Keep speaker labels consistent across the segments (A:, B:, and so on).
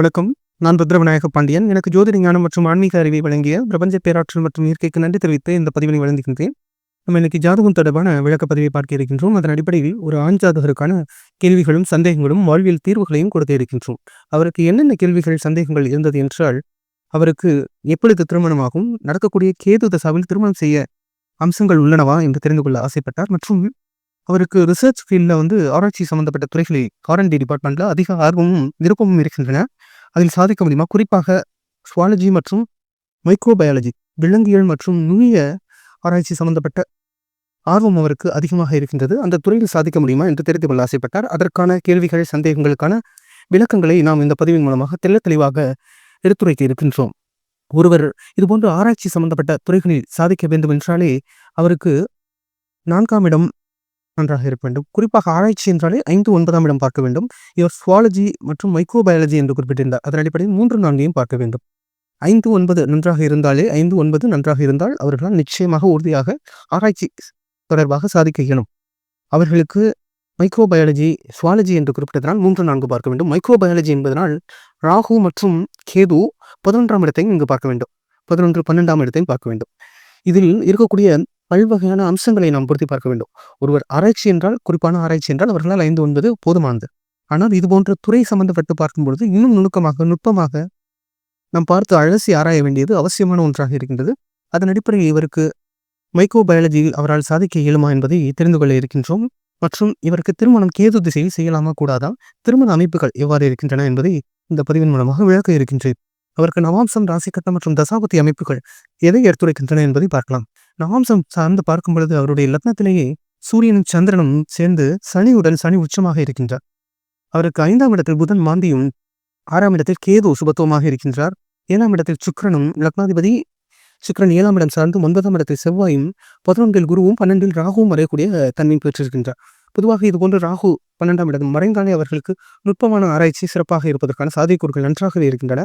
A: வணக்கம். நான் ருத்ரவிநாயக பாண்டியன். எனக்கு ஜோதிட ஞானம் மற்றும் ஆன்மீக அறிவை வழங்கிய பிரபஞ்ச பேராற்றல் மற்றும் இயற்கைக்கு நன்றி தெரிவித்து இந்த பதிவினை வழங்குகின்றேன். நம்ம இன்னைக்கு ஜாதகம் தொடர்பான விளக்க பதிவை பார்க்க இருக்கின்றோம். அதன் அடிப்படையில் ஒரு ஆண் ஜாதகருக்கான கேள்விகளும் சந்தேகங்களும் வாழ்வியல் தீர்வுகளையும் கொடுக்க இருக்கின்றோம். அவருக்கு என்னென்ன கேள்விகள் சந்தேகங்கள் இருந்தது என்றால் அவருக்கு எப்பொழுது திருமணமாகும் நடக்கக்கூடிய கேது தசாவில் திருமணம் செய்ய அம்சங்கள் உள்ளனவா என்று தெரிந்து கொள்ள ஆசைப்பட்டார். மற்றும் அவருக்கு ரிசர்ச் ஃபீல்டில் வந்து ஆராய்ச்சி சம்பந்தப்பட்ட துறைகளில் ஆர்என்டி டிபார்ட்மெண்ட்டில் அதிக ஆர்வமும் விருப்பமும் இருக்கின்றன. அதில் சாதிக்க முடியுமா? குறிப்பாக சுவாலஜி மற்றும் மைக்ரோபயாலஜி விலங்கியல் மற்றும் நுண்ணிய ஆராய்ச்சி சம்பந்தப்பட்ட ஆர்வம் அவருக்கு அதிகமாக இருக்கின்றது. அந்த துறையில் சாதிக்க முடியுமா என்று தெரிந்து கொள்ள ஆசைப்பட்டார். அதற்கான கேள்விகள் சந்தேகங்களுக்கான விளக்கங்களை நாம் இந்த பதிவின் மூலமாக தெள்ள தெளிவாக எடுத்துரைக்க இருக்கின்றோம். ஒருவர் இதுபோன்ற ஆராய்ச்சி சம்பந்தப்பட்ட துறைகளில் சாதிக்க வேண்டும் என்றாலே அவருக்கு நான்காம் இடம் நன்றாக இருக்க வேண்டும். குறிப்பாக ஆராய்ச்சி என்றாலே ஐந்து ஒன்பதாம் இடம் பார்க்க வேண்டும். இவர் சுவாலஜி மற்றும் மைக்ரோபயாலஜி என்று குறிப்பிட்டிருந்தார். அதன் அடிப்படையில் மூன்று நான்கையும் பார்க்க வேண்டும். ஐந்து ஒன்பது நன்றாக இருந்தாலே ஐந்து ஒன்பது நன்றாக இருந்தால் அவர்களால் நிச்சயமாக உறுதியாக ஆராய்ச்சி தொடர்பாக சாதிக்க இயலும். அவர்களுக்கு மைக்ரோபயாலஜி சுவாலஜி என்று குறிப்பிட்டதனால் மூன்று நான்கு பார்க்க வேண்டும். மைக்ரோபயாலஜி என்பதனால் ராகு மற்றும் கேது பதினொன்றாம் இடத்தையும் இங்கு பார்க்க வேண்டும். பதினொன்று பன்னெண்டாம் இடத்தையும் பார்க்க வேண்டும். இதில் இருக்கக்கூடிய பல்வகையான அம்சங்களை நாம் பொருத்தி பார்க்க வேண்டும். ஒருவர் ஆராய்ச்சி என்றால் குறிப்பான ஆராய்ச்சி என்றால் அவர்களால் ஐந்து ஒன்பது போதுமானது. ஆனால் இது போன்ற துறை சம்பந்தப்பட்டு பார்க்கும் பொழுது இன்னும் நுணுக்கமாக நுட்பமாக நாம் பார்த்து அழசி ஆராய வேண்டியது அவசியமான ஒன்றாக இருக்கின்றது. அதன் அடிப்படையில் இவருக்கு மைக்ரோபயாலஜியில் அவரால் சாதிக்க இயலுமா என்பதை தெரிந்து கொள்ள இருக்கின்றோம். மற்றும் இவருக்கு திருமணம் கேது திசையில் செய்யலாமா கூடாதா? திருமண அமைப்புகள் எவ்வாறு இருக்கின்றன என்பதை இந்த பதிவின் மூலமாக விளக்க இருக்கின்றேன். அவருக்கு நவாம்சம் ராசிக்கட்டம் மற்றும் தசாபதி அமைப்புகள் எதை எடுத்துரைக்கின்றன என்பதை பார்க்கலாம். நவாம்சம் சார்ந்து பார்க்கும் பொழுது அவருடைய லக்னத்திலேயே சூரியனும் சந்திரனும் சேர்ந்து சனியுடன் சனி உச்சமாக இருக்கின்றார். அவருக்கு ஐந்தாம் இடத்தில் புதன் மாந்தியும் ஆறாம் இடத்தில் கேது சுபத்துவமாக இருக்கின்றார். ஏழாம் இடத்தில் சுக்கரனும் லக்னாதிபதி சுக்கரன் ஏழாம் இடம் சார்ந்து ஒன்பதாம் இடத்தில் செவ்வாயும் பதினொன்றில் குருவும் பன்னெண்டில் ராகுவும் வரையக்கூடிய தன்மை பெற்றிருக்கின்றார். பொதுவாக இதுபோன்று ராகு பன்னெண்டாம் இடம் மறைந்தாலே அவர்களுக்கு நுட்பமான ஆராய்ச்சி சிறப்பாக இருப்பதற்கான சாதிக்கூறுகள் நன்றாகவே இருக்கின்றன.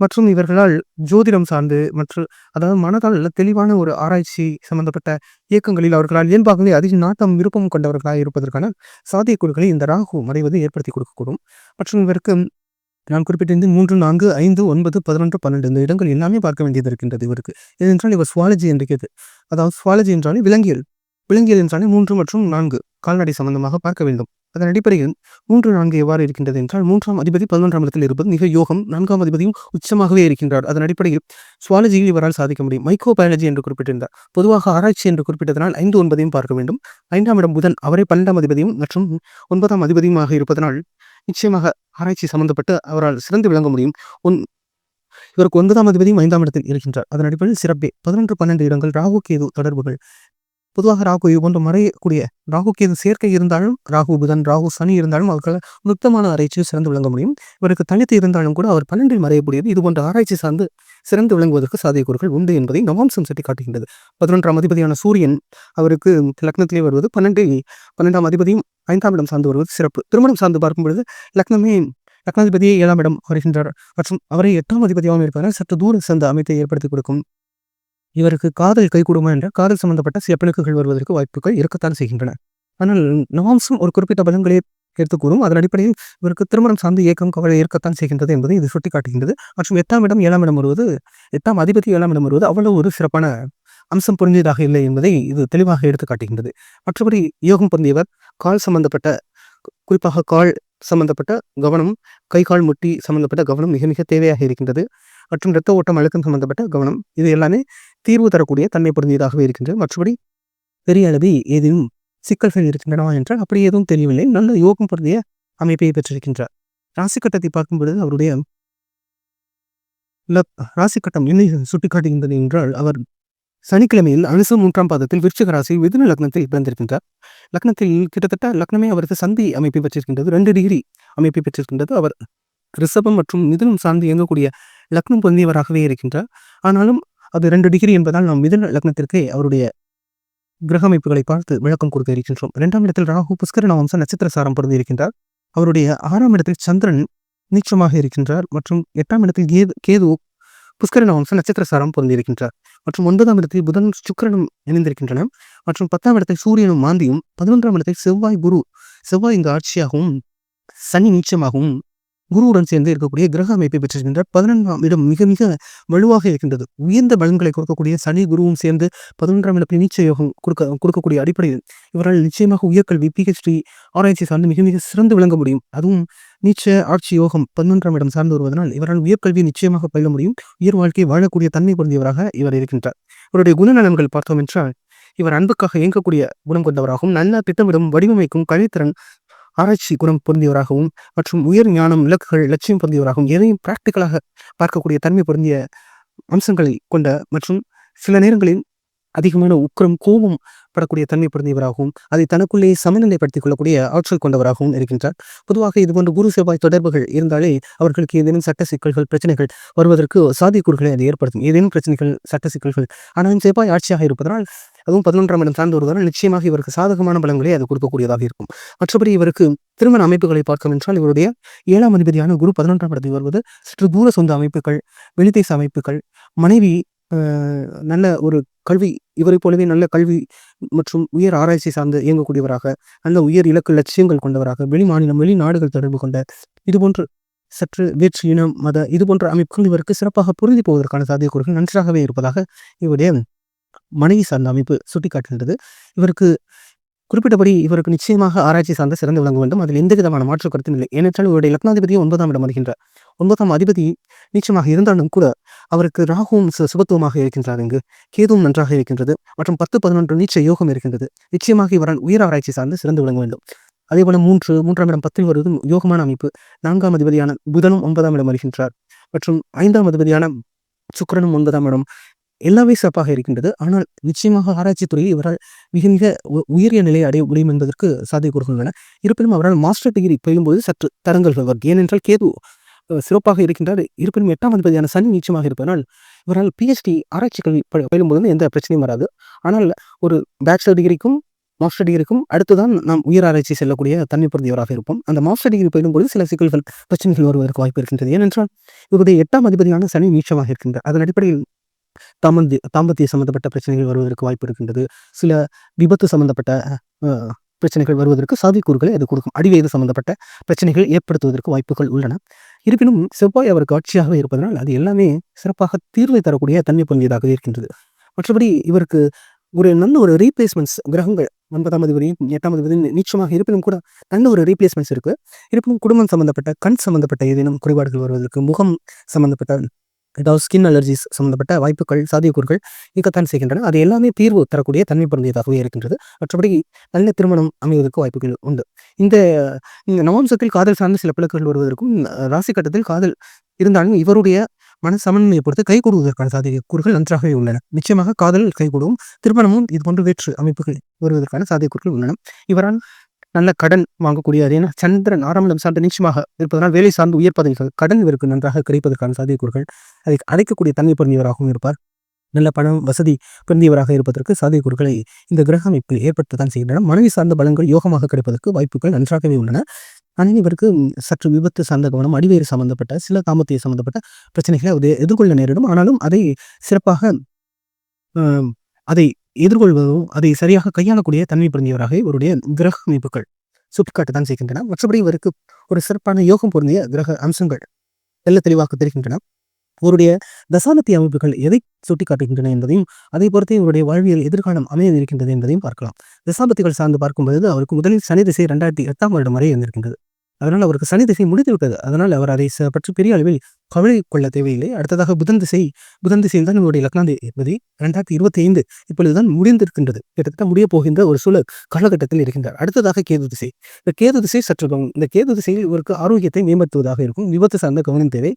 A: மற்றும் இவர்களால் ஜோதிடம் சார்ந்து மற்றும் அதாவது மனதால் தெளிவான ஒரு ஆராய்ச்சி சம்பந்தப்பட்ட இயக்கங்களில் அவர்களால் இயல்பாகவே அதிக நாட்டம் விருப்பம் கொண்டவர்களாக இருப்பதற்கான சாத்தியக்கூறுகளை இந்த ராகு மறைவது ஏற்படுத்தி கொடுக்கக்கூடும். மற்றும் இவருக்கு நான் குறிப்பிட்டிருந்து மூன்று நான்கு ஐந்து ஒன்பது பதினொன்று பன்னெண்டு இந்த இடங்கள் எல்லாமே பார்க்க வேண்டியது இருக்கின்றது இவருக்கு. ஏனென்றால் இவர் சுவாலஜி என்று அதாவது சுவாலஜி என்றாலே விலங்கியல் விலங்கியல் என்றாலே மூன்று மற்றும் நான்கு கால்நடை சம்பந்தமாக பார்க்க வேண்டும். அதன் அடிப்படையில் மூன்று நான்கு எவ்வாறு இருக்கின்றது என்றால் மூன்றாம் அதிபதி பதினொன்றாம் இடத்தில் இருப்பது மிக யோகம் நான்காம் அதிபதியும் உச்சமாகவே இருக்கின்றார். அதன் அடிப்படையில் சுவாலஜியில் இவரால் சாதிக்க முடியும். மைக்ரோ பயாலஜி என்று குறிப்பிட்டிருந்தார். பொதுவாக ஆராய்ச்சி என்று குறிப்பிட்டதனால் ஐந்து ஒன்பதையும் பார்க்க வேண்டும். ஐந்தாம் இடம் புதன் அவரை பன்னெண்டாம் அதிபதியும் மற்றும் ஒன்பதாம் அதிபதியுமாக இருப்பதனால் நிச்சயமாக ஆராய்ச்சி சம்பந்தப்பட்டு அவரால் சிறந்து விளங்க முடியும். ஒன் இவருக்கு ஒன்பதாம் அதிபதியும் ஐந்தாம் இடத்தில் இருக்கின்றார். அதன் அடிப்படையில் சிறப்பே. பதினொன்று பன்னெண்டு இடங்கள் ராகு கேது தொடர்புகள். பொதுவாக ராகு இது போன்ற மறையக்கூடிய ராகு எது சேர்க்கை இருந்தாலும் ராகு புதன் ராகு சனி இருந்தாலும் அவர்கள் நுட்பமான ஆராய்ச்சியில் சிறந்து விளங்க முடியும். இவருக்கு தனித்து இருந்தாலும் கூட அவர் பன்னெண்டில் மறையக்கூடியது இது போன்ற ஆராய்ச்சி சார்ந்து சிறந்து விளங்குவதற்கு சாத்தியக்கூறுகள் உண்டு என்பதை நவாம்சம் சுட்டி காட்டுகின்றது பதினொன்றாம் அதிபதியான சூரியன் அவருக்கு லக்னத்திலே வருவது பன்னெண்டு பன்னெண்டாம் அதிபதியும் ஐந்தாம் இடம் சார்ந்து வருவது சிறப்பு. திருமணம் சார்ந்து பார்க்கும் பொழுது லக்னமே லக்னாதிபதியே ஏழாம் இடம் வருகின்றார். மற்றும் அவரை எட்டாம் அதிபதியாகவும் இருப்பதனால் சற்று தூர சேர்ந்த அமைப்பை ஏற்படுத்தி கொடுக்கும். இவருக்கு காதல் கைகூடுமா என்ற காதல் சம்பந்தப்பட்ட சில பிணக்குகள் வருவதற்கு வாய்ப்புகள் இருக்கத்தான் செய்கின்றன. ஆனால் நவாம்சம் ஒரு குறிப்பிட்ட பலங்களை எடுத்துக்கூறும் அதன் அடிப்படையில் இவருக்கு திருமணம் சார்ந்த இயக்கம் கவலை இருக்கத்தான் செய்கின்றது என்பதை இது சுட்டிக்காட்டுகின்றது. மற்றும் எட்டாம் இடம் ஏழாம் இடம் வருவது எட்டாம் அதிபதி ஏழாம் இடம் வருவது அவ்வளவு ஒரு சிறப்பான அம்சம் புரிந்ததாக இல்லை என்பதை இது தெளிவாக எடுத்து காட்டுகின்றது. மற்றபடி யோகம் பொருந்தியவர் கால் சம்பந்தப்பட்ட குறிப்பாக கால் சம்பந்தப்பட்ட கவனம் கை கால் முட்டி சம்பந்தப்பட்ட கவனம் மிக மிக தேவையாக இருக்கின்றது. மற்றும் இரத்த ஓட்டம் அழுத்தம் சம்பந்தப்பட்ட கவனம் இது எல்லாமே தீர்வு தரக்கூடிய தன்மை பொருந்தியதாகவே இருக்கின்றது. மற்றபடி பெரிய அளவில் ஏதேனும் சிக்கல்கள் இருக்கின்றனவா என்றால் அப்படி எதுவும் தெரியவில்லை. நல்ல யோகம் பொருந்திய அமைப்பை பெற்றிருக்கின்றார். ராசிக்கட்டத்தை பார்க்கும் பொழுது அவருடைய ராசிக்கட்டம் என்ன சுட்டிக்காட்டுகின்றது என்றால் அவர் சனிக்கிழமையில் அனுசம் மூன்றாம் பாதத்தில் விருச்சிக ராசி மிதுன லக்னத்தில் பிறந்திருக்கின்றார். லக்னத்தில் கிட்டத்தட்ட லக்னமே அவரது சந்தி அமைப்பை பெற்றிருக்கின்றது. ரெண்டு டிகிரி அமைப்பை பெற்றிருக்கின்றது. அவர் ரிஷபம் மற்றும் மிதுனம் சார்ந்து இயங்கக்கூடிய லக்னம் பொருந்தியவராகவே இருக்கின்றார். ஆனாலும் அது ரெண்டு டிகிரி என்பதால் நாம் மிதன லக்னத்திற்கு அவருடைய கிரக அமைப்புகளை பார்த்து விளக்கம் கொடுக்க இருக்கின்றோம். இரண்டாம் இடத்தில் ராகு புஷ்கர நவம்ச நட்சத்திர சாரம் பொருந்தி இருக்கின்றார். அவருடைய ஆறாம் இடத்தில் சந்திரன் நீச்சமாக இருக்கின்றார் மற்றும் எட்டாம் இடத்தில் கேது கேது புஷ்கர நவம்ச நட்சத்திர சாரம் பொருந்திருக்கின்றார் மற்றும் ஒன்பதாம் இடத்தில் புதன் சுக்கரனும் இணைந்திருக்கின்றன. மற்றும் பத்தாம் இடத்தில் சூரியனும் மாந்தியும் பதினொன்றாம் இடத்தில் செவ்வாய் குரு செவ்வாய் இங்கு ஆட்சியாகவும் சனி நீச்சமாகவும் குருவுடன் சேர்ந்து இருக்கக்கூடிய கிரக அமைப்பை பெற்றிருக்கின்ற பதினொன்றாம் இடம் மிக மிக வலுவாக இருக்கின்றது. உயர்ந்த பலன்களை கொடுக்கக்கூடிய சனி குருவும் சேர்ந்து பதினொன்றாம் இடத்தில் நீச்ச யோகம் கொடுக்க கொடுக்கக்கூடிய அடிப்படையில் இவரால் நிச்சயமாக உயர்கல்வி பிஹெச்டி ஆராய்ச்சி சார்ந்து மிக மிக சிறந்து விளங்க முடியும். அதுவும் நீச்ச ஆட்சி யோகம் பதினொன்றாம் இடம் சார்ந்து வருவதனால் இவரால் உயர்கல்வி நிச்சயமாக பயில முடியும். உயர் வாழ்க்கையை வாழக்கூடிய தன்மை பொருந்தியவராக இவர் இருக்கின்றார். இவருடைய குணநலன்கள் பார்த்தோம் என்றால் இவர் அன்புக்காக இயங்கக்கூடிய குணம் கொண்டவராகவும் நல்ல திட்டமிடும் வடிவமைக்கும் கலைத்திறன் ஆராய்ச்சி குணம் பொருந்தியவராகவும் மற்றும் உயர் ஞானம் இலக்குகள் லட்சியம் பொருந்தியவராகவும் எதையும் பிராக்டிக்கலாக பார்க்கக்கூடிய தன்மை பொருந்திய அம்சங்களை கொண்ட மற்றும் சில நேரங்களில் அதிகமான உக்கரம் கோபம் படக்கூடிய தன்மை பொருந்தியவராகவும் அதை தனக்குள்ளே சமநிலைப்படுத்திக் கொள்ளக்கூடிய ஆற்றல் கொண்டவராகவும் இருக்கின்றார். பொதுவாக இதுபோன்ற குரு செவ்வாய் தொடர்புகள் இருந்தாலே அவர்களுக்கு ஏதேனும் சட்ட சிக்கல்கள் பிரச்சனைகள் வருவதற்கு சாத்தியக்கூறுகளை அது ஏற்படுத்தும். ஏதேனும் பிரச்சனைகள் சட்ட சிக்கல்கள். ஆனால் செவ்வாய் ஆட்சியாக இருப்பதனால் அதுவும் பதினொன்றாம் இடம் சார்ந்து வருவதால் நிச்சயமாக இவருக்கு சாதகமான பலன்களை அது கொடுக்கக்கூடியதாக இருக்கும். மற்றபடி இவருக்கு திருமண அமைப்புகளை பார்க்கும் என்றால் இவருடைய ஏழாம் அதிபதியான குரு பதினொன்றாம் இடத்தில் வருவது சற்று தூர சொந்த அமைப்புகள் வெளிதேச அமைப்புகள் மனைவி நல்ல ஒரு கல்வி இவரை போலவே நல்ல கல்வி மற்றும் உயர் ஆராய்ச்சி சார்ந்து இயங்கக்கூடியவராக நல்ல உயர் இலக்கு லட்சியங்கள் கொண்டவராக வெளி மாநிலம் வெளிநாடுகள் தொடர்பு கொண்ட இதுபோன்று சற்று வேற்று இனம் மத இது போன்ற அமைப்புகள் இவருக்கு சிறப்பாக பொருந்தி போவதற்கான சாத்தியக்கூறுகள் நன்றாகவே இருப்பதாக இவருடைய மனைவி சார்ந்த அமைப்பு சுட்டிக்காட்டுகின்றது. இவருக்கு குறிப்பிட்டபடி இவருக்கு நிச்சயமாக ஆராய்ச்சி சார்ந்த சிறந்து விளங்க வேண்டும். அதில் எந்த விதமான மாற்று கருத்தும் இல்லை. ஏனென்றால் இவருடைய லக்னாதிபதியும் ஒன்பதாம் இடம் வருகின்றார் ஒன்பதாம் அதிபதி நிச்சயமாக இருந்தாலும் கூட அவருக்கு ராகுவும் சுபத்துவமாக இருக்கின்றார் இங்கு. கேதுவும் நன்றாக இருக்கின்றது. மற்றும் பத்து பதினொன்று நீச்ச யோகம் இருக்கின்றது. நிச்சயமாக இவரால் உயர் ஆராய்ச்சி சார்ந்து சிறந்து விளங்க வேண்டும். அதே போல மூன்று மூன்றாம் இடம் பத்தில் வருவதும் யோகமான அமைப்பு. நான்காம் அதிபதியான புதனும் ஒன்பதாம் இடம் வருகின்றார். மற்றும் ஐந்தாம் அதிபதியான சுக்கரனும் ஒன்பதாம் இடம். எல்லாமே சிறப்பாக இருக்கின்றது. ஆனால் நிச்சயமாக ஆராய்ச்சி துறையில் இவரால் மிக மிக உயரிய நிலையை அடைய முடியும் என்பதற்கு சாத்தியக்கூறுகள் உள்ளன. இருப்பினும் அவரால் மாஸ்டர் டிகிரி பெறும்போது சற்று தரங்கள் ஏனென்றால் கேது சிறப்பாக இருக்கின்றார். இருப்பினும் எட்டாம் அதிபதியான சனி நீச்சமாக இருப்பதனால் இவரால் பிஹெச்டி ஆராய்ச்சி கல்வி பயிலும்போது எந்த பிரச்சனையும் வராது. ஆனால் ஒரு பேச்சுலர் டிகிரிக்கும் மாஸ்டர் டிகிரிக்கும் அடுத்துதான் நாம் உயர் ஆராய்ச்சி செல்லக்கூடிய தன்மை பொருந்தியவராக இருப்போம். அந்த மாஸ்டர் டிகிரி பயிலும்போது சில சிக்கல்கள் பிரச்சனைகள் வருவதற்கு வாய்ப்பு இருக்கின்றது. ஏனென்றால் இவருடைய எட்டாம் அதிபதியான சனி நீச்சமாக இருக்கின்றார். அதன் அடிப்படையில் தாமந்தி தாம்பத்திய சம்பந்தப்பட்ட பிரச்சனைகள் வருவதற்கு வாய்ப்பு இருக்கின்றது. சில விபத்து சம்பந்தப்பட்ட பிரச்சனைகள் வருவதற்கு சாதிக்கூறுகளை அது கொடுக்கும். அடிவயது சம்பந்தப்பட்ட பிரச்சனைகள் ஏற்படுத்துவதற்கு வாய்ப்புகள் உள்ளன. இருப்பினும் செவ்வாய் அவருக்கு ஆட்சியாக இருப்பதனால் அது எல்லாமே சிறப்பாக தீர்வை தரக்கூடிய தன்மை பொருந்தியதாக இருக்கின்றது. மற்றபடி இவருக்கு ஒரு நல்ல ஒரு ரீப்ளேஸ்மெண்ட்ஸ் கிரகங்கள் ஒன்பதாம் அதிபதியும் எட்டாம் அதிபதியும் நிச்சயமாக இருப்பினும் கூட நல்ல ஒரு ரீப்ளேஸ்மெண்ட்ஸ் இருக்கு. இருப்பினும் குடும்பம் சம்பந்தப்பட்ட கண் சம்பந்தப்பட்ட ஏதேனும் குறைபாடுகள் வருவதற்கு முகம் சம்பந்தப்பட்ட ஏதாவது ஸ்கின் அலர்ஜிஸ் சம்மந்தப்பட்ட வாய்ப்புகள் சாத்தியக்கூறுகள் இருக்கத்தான் செய்கின்றன. அது எல்லாமே தீர்வு தரக்கூடிய தன்மை பொருந்தியதாகவே இருக்கின்றது. மற்றபடி நல்ல திருமணம் அமைவதற்கு வாய்ப்புகள் உண்டு. இந்த இந்த நவம்சத்தில் காதல் சார்ந்த சில பிளக்குகள் வருவதற்கும் ராசி கட்டத்தில் காதல் இருந்தாலும் இவருடைய மன சமன்மையை பொறுத்து கை கூடுவதற்கான சாத்தியக்கூறுகள் நன்றாகவே உள்ளன. நிச்சயமாக காதல் கைகூடும் திருமணமும் இது போன்ற வேற்று அமைப்புகள் வருவதற்கான சாத்தியக்கூறுகள் உள்ளன. இவரால் நல்ல கடன் வாங்கக்கூடிய ஏன்னா சந்திரன் ஆரம்பம் சார்ந்த நிச்சயமாக இருப்பதனால் வேலை சார்ந்து உயர் பதவிகள் கடன் இவருக்கு நன்றாக கிடைப்பதற்கான சாத்தியக்கூறுகள் அதை அடைக்கக்கூடிய தன்மை பொருந்தியவராகவும் இருப்பார். நல்ல பணம் வசதி பொருந்தியவராக இருப்பதற்கு சாத்தியக்கூறுகளை இந்த கிரக அமைப்பில் ஏற்படுத்தத்தான் செய்கின்றன. மனைவி சார்ந்த பலங்கள் யோகமாக கிடைப்பதற்கு வாய்ப்புகள் நன்றாகவே உள்ளன. ஆனால் இவருக்கு சற்று விபத்து சார்ந்த கவனம் அடிவேறு சம்பந்தப்பட்ட சில காமத்தை சம்பந்தப்பட்ட பிரச்சனைகளை அது எதிர்கொள்ள நேரிடும். ஆனாலும் அதை சிறப்பாக அதை எதிர்கொள்வதும் அதை சரியாக கையாளக்கூடிய தன்மை பொருந்தியவராக இவருடைய கிரக அமைப்புகள் சுட்டிக்காட்டுதான் செய்கின்றன. மற்றபடி இவருக்கு ஒரு சிறப்பான யோகம் பொருந்திய கிரக அம்சங்கள் தெல்ல தெளிவாக தெரிகின்றன. இவருடைய தசானத்தி அமைப்புகள் எதை சுட்டிக்காட்டுகின்றன என்பதையும் அதை பொறுத்தே இவருடைய வாழ்வியல் எதிர்காலம் அமைய இருக்கின்றது என்பதையும் பார்க்கலாம். தசாபத்திகள் சார்ந்து பார்க்கும்போது அவருக்கு முதலில் சனி திசை இரண்டாயிரத்தி எட்டாம் வருடம் வரை இருந்திருக்கின்றது. அதனால் அவருக்கு சனி திசை முடித்து விட்டது. அதனால் அவர் அதை பற்றி பெரிய அளவில் கவலை கொள்ள தேவையில்லை. அடுத்ததாக புதன் திசை புதன் திசையில் தான் இவருடைய லக்னாதிபதி இரண்டாயிரத்தி இருபத்தி ஐந்து இப்பொழுதுதான் முடிந்திருக்கின்றது. கிட்டத்தட்ட முடிய போகின்ற ஒரு சூழல் காலகட்டத்தில் இருக்கின்றார். அடுத்ததாக கேது திசை. இந்த கேது திசை சற்று இந்த கேது திசையில் இவருக்கு ஆரோக்கியத்தை மேம்படுத்துவதாக இருக்கும். விபத்து சார்ந்த கவனம் தேவை.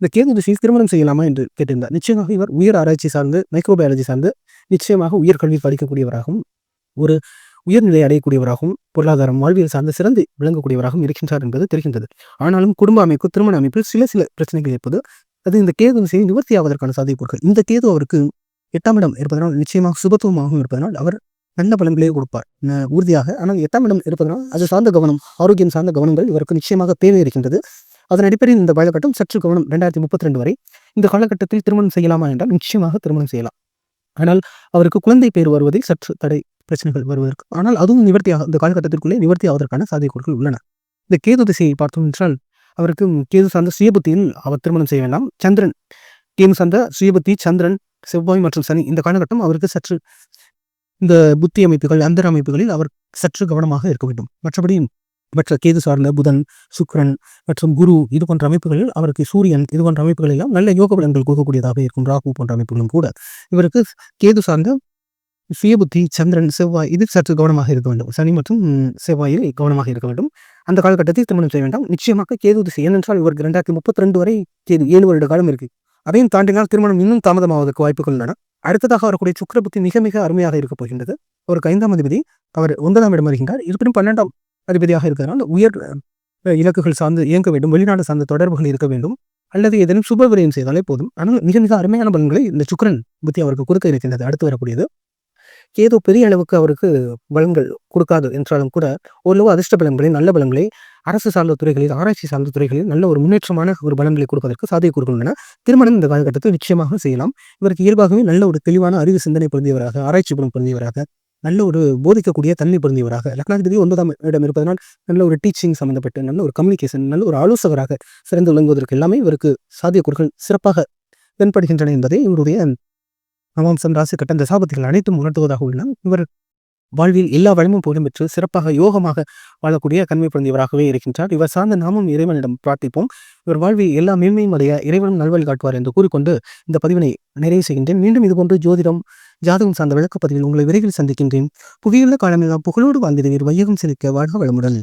A: இந்த கேது திசையில் திருமணம் செய்யலாமா என்று கேட்டிருந்தார். நிச்சயமாக இவர் உயர் ஆராய்ச்சி சார்ந்து மைக்ரோபயாலஜி சார்ந்து நிச்சயமாக உயர்கல்வி படிக்கக்கூடியவராகவும் ஒரு உயர்நிலை அடையக்கூடியவராகவும் பொருளாதாரம் வாழ்வியல் சார்ந்த சிறந்து விளங்கக்கூடியவராகவும் இருக்கின்றார் என்பது தெரிகின்றது. ஆனாலும் குடும்ப அமைப்பு திருமண அமைப்பில் சில சில பிரச்சனைகள் இருப்பது அது இந்த கேது செய்து நிவர்த்தி ஆவதற்கான சாத்தியக்கூறுகள். இந்த கேது அவருக்கு எட்டாம் இடம் இருப்பதனால் நிச்சயமாக சுபத்துவமாகவும் இருப்பதனால் அவர் நல்ல பலன்களே கொடுப்பார். உறுதியாக. ஆனால் எட்டாம் இடம் இருப்பதனால் அது சார்ந்த கவனம் ஆரோக்கியம் சார்ந்த கவனங்கள் இவருக்கு நிச்சயமாக தேவை இருக்கின்றது. அதன் அடிப்படையில் இந்த காலகட்டம் சற்று கவனம் ரெண்டாயிரத்தி முப்பத்தி ரெண்டு வரை இந்த காலகட்டத்தில் திருமணம் செய்யலாமா என்றால் நிச்சயமாக திருமணம் செய்யலாம். ஆனால் அவருக்கு குழந்தை பேர் வருவதில் சற்று தடை பிரச்சனைகள் வருவதற்கு ஆனால் அதுவும் நிவர்த்தியாக இந்த காலகட்டத்திற்குள்ளே நிவர்த்தி ஆவதற்கான சாத்தியக்கூறுகள் உள்ளன. இந்த கேது திசையை பார்த்தோம் என்றால் அவருக்கு கேது சார்ந்த சுயபுத்தியில் அவர் திருமணம் செய்ய வேண்டாம். சந்திரன் கேது சார்ந்த சுயபுத்தி சந்திரன் செவ்வாய் மற்றும் சனி இந்த காலகட்டம் அவருக்கு சற்று இந்த புத்தி அமைப்புகள் அந்தர அமைப்புகளில் அவர் சற்று கவனமாக இருக்க வேண்டும். மற்றபடி மற்ற கேது சார்ந்த புதன் சுக்கிரன் மற்றும் குரு இது போன்ற அமைப்புகளில் அவருக்கு சூரியன் இது போன்ற அமைப்புகள் எல்லாம் நல்ல யோக பலன்கள் கொடுக்கக்கூடியதாக இருக்கும். ராகு போன்ற அமைப்புகளும் கூட. இவருக்கு கேது சார்ந்த சுயபுத்தி சந்திரன் செவ்வாய் இது சற்று கவனமாக இருக்க வேண்டும். சனி மற்றும் செவ்வாயில் கவனமாக இருக்க வேண்டும். அந்த காலகட்டத்தில் திருமணம் செய்ய வேண்டாம். நிச்சயமாக கேது திசை. ஏனென்றால் இவருக்கு ரெண்டாயிரத்தி முப்பத்தி ரெண்டு வரை கேது ஏழு வருட காலம் இருக்கு. அதையும் தாண்டினால் திருமணம் இன்னும் தாமதமாவதற்கு வாய்ப்புகள் உள்ளன. அடுத்ததாக வரக்கூடிய சுக்கரபுத்தி மிக மிக அருமையாக இருக்க போகின்றது. அவருக்கு ஐந்தாம் அதிபதி அவர் ஒன்பதாம் இடம் வருகின்றார். இருப்பினும் பன்னெண்டாம் அதிபதியாக இருக்கிறால் உயர் இலக்குகள் சார்ந்து இயங்க வேண்டும். வெளிநாடு சார்ந்த தொடர்புகள் இருக்க வேண்டும். அல்லது ஏதேனும் சுப விரயம் செய்தாலே போதும். ஆனால் மிக மிக அருமையான பலன்களை இந்த சுக்கரன் புத்தி அவருக்கு கொடுக்க இருக்கின்றது. அடுத்து வரக்கூடியது ஏதோ பெரிய அளவுக்கு அவருக்கு பலன்கள் கொடுக்காது என்றாலும் கூட ஓரளவு அதிர்ஷ்ட பலன்களை நல்ல பலன்களை அரசு சார்ந்த துறைகளில் ஆராய்ச்சி சார்ந்த துறைகளில் நல்ல ஒரு முன்னேற்றமான ஒரு பலன்களை கொடுப்பதற்கு சாத்தியக்கூறுகள் உள்ளன. திருமணம் இந்த காலகட்டத்தில் நிச்சயமாக செய்யலாம். இவருக்கு இயல்பாகவே நல்ல ஒரு தெளிவான அறிவு சிந்தனை பொருந்தியவராக ஆராய்ச்சி குணம் பொருந்தியவராக நல்ல ஒரு போதிக்கக்கூடிய தன்மை பொருந்தியவராக லக்னாதிபதி ஒன்பதாம் இடம் இருப்பதனால் நல்ல ஒரு டீச்சிங் சம்பந்தப்பட்டு நல்ல ஒரு கம்யூனிகேஷன் நல்ல ஒரு ஆலோசகராக சிறந்து விளங்குவதற்கு எல்லாமே இவருக்கு சாத்தியக்கூறுகள் சிறப்பாக தென்படுகின்றன என்பதை இவருடைய நவாம்சம் ராசி கட்டம் சாபத்துகள் அனைத்தும் உணர்த்துவதாக உள்ளன. இவர் வாழ்வில் எல்லா வளமும் புகழும் பெற்று சிறப்பாக யோகமாக வாழக்கூடிய கண்மை பிறந்தவராகவே இருக்கின்றார். இவர் சார்ந்த நாமும் இறைவனிடம் பிரார்த்திப்போம். இவர் வாழ்வில் எல்லா மேன்மையும் அடைய இறைவனும் நல்வழி காட்டுவார் என்று கூறிக்கொண்டு இந்த பதிவினை நிறைவு செய்கின்றேன். மீண்டும் இதுபோன்று ஜோதிடம் ஜாதகம் சார்ந்த விளக்கப்பதிவில் உங்களை விரைவில் சந்திக்கின்றேன். புவியுள்ள காலமெல்லாம் புகழோடு வாழ்ந்திருவீர் வையகம் சிரிக்க வாழ்க வளமுடன்.